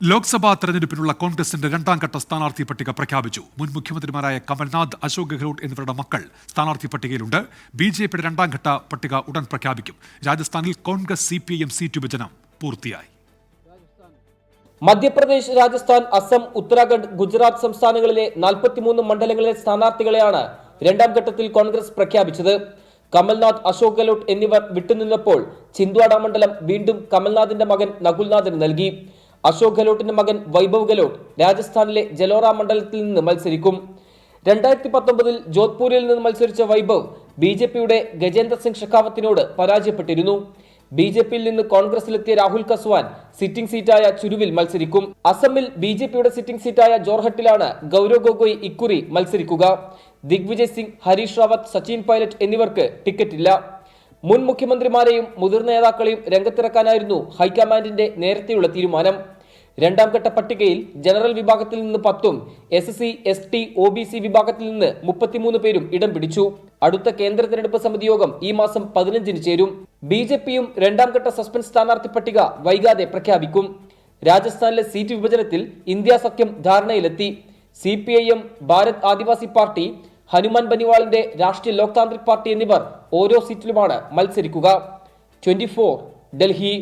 ലോക്സഭാ തെരഞ്ഞെടുപ്പിനുള്ള കോൺഗ്രസിന്റെ രണ്ടാം ഘട്ട സ്ഥാനാർത്ഥി പട്ടിക പ്രഖ്യാപിച്ചു. മുൻ മുഖ്യമന്ത്രിമാരായ കമൽനാഥ് അശോക് ഗെഹ്ലോട്ട് എന്നിവരുടെ മക്കൾ സ്ഥാനാർത്ഥി പട്ടികയിലുണ്ട്. ബി ജെ പിയുടെ രണ്ടാം ഘട്ട പട്ടിക ഉടൻ പ്രഖ്യാപിക്കും. രാജസ്ഥാനിൽ Congress C P M seat വിഭജനം പൂർത്തിയായി. മധ്യപ്രദേശ് രാജസ്ഥാൻ അസം ഉത്തരാഖണ്ഡ് ഗുജറാത്ത് സംസ്ഥാനങ്ങളിലെ 43 മണ്ഡലങ്ങളിലെ സ്ഥാനാർത്ഥികളെയാണ് രണ്ടാം ഘട്ടത്തിൽ കോൺഗ്രസ് പ്രഖ്യാപിച്ചത്. കമൽനാഥ് അശോക് ഗെഹ്ലോട്ട് എന്നിവർ വിട്ടുനിന്നപ്പോൾ ചിന്ദ്വാഡ മണ്ഡലം വീണ്ടും കമൽനാഥിന്റെ മകൻ നകുൽനാഥിന് നൽകി. അശോക് ഗെഹ്ലോട്ടിന്റെ മകൻ വൈഭവ് ഗെഹ്ലോട്ട് രാജസ്ഥാനിലെ ജലോറ മണ്ഡലത്തിൽ നിന്ന് മത്സരിക്കും. രണ്ടായിരത്തി പത്തൊമ്പതിൽ ജോധ്പൂരിൽ നിന്ന് മത്സരിച്ച വൈഭവ് ബി ജെ പിയുടെ ഗജേന്ദ്ര സിംഗ് ഷെഖാവത്തിനോട് പരാജയപ്പെട്ടിരുന്നു. ബി ജെ പിയിൽ നിന്ന് കോൺഗ്രസിലെത്തിയ രാഹുൽ കസ്വാൻ സിറ്റിംഗ് സീറ്റായ ചുരുവിൽ മത്സരിക്കും. അസമിൽ ബി ജെ പിയുടെ സിറ്റിംഗ് സീറ്റായ ജോർഹട്ടിലാണ് ഗൗരവ് ഗൊഗോയ് ഇക്കുറി മത്സരിക്കുക. ദിഗ്വിജയ് സിംഗ് ഹരീഷ് റാവത്ത് സച്ചിൻ പൈലറ്റ് എന്നിവർക്ക് ടിക്കറ്റില്ല. മുൻ മുഖ്യമന്ത്രിമാരെയും മുതിർന്ന നേതാക്കളെയും രംഗത്തിറക്കാനായിരുന്നു ഹൈക്കമാൻഡിന്റെ നേരത്തെയുള്ള തീരുമാനം. രണ്ടാം ഘട്ട പട്ടികയിൽ ജനറൽ വിഭാഗത്തിൽ നിന്ന് പത്തും S C S T O B C വിഭാഗത്തിൽ നിന്ന് മുപ്പത്തിമൂന്ന് പേരും ഇടം പിടിച്ചു. അടുത്ത കേന്ദ്ര തെരഞ്ഞെടുപ്പ് സമിതി യോഗം ഈ മാസം പതിനഞ്ചിന് ചേരും. ബി ജെ പിയും രണ്ടാം ഘട്ട സസ്പെൻസ് സ്ഥാനാർത്ഥി പട്ടിക വൈകാതെ പ്രഖ്യാപിക്കും. രാജസ്ഥാനിലെ സീറ്റ് വിഭജനത്തിൽ ഇന്ത്യ സഖ്യം ധാരണയിലെത്തി. C P I M Bharat Adivasi party Hanuman ബനിവാളിന്റെ Rashtriya Loktantrik party എന്നിവർ ഓരോ സീറ്റിലുമാണ് മത്സരിക്കുക. ട്വന്റി ഡൽഹി.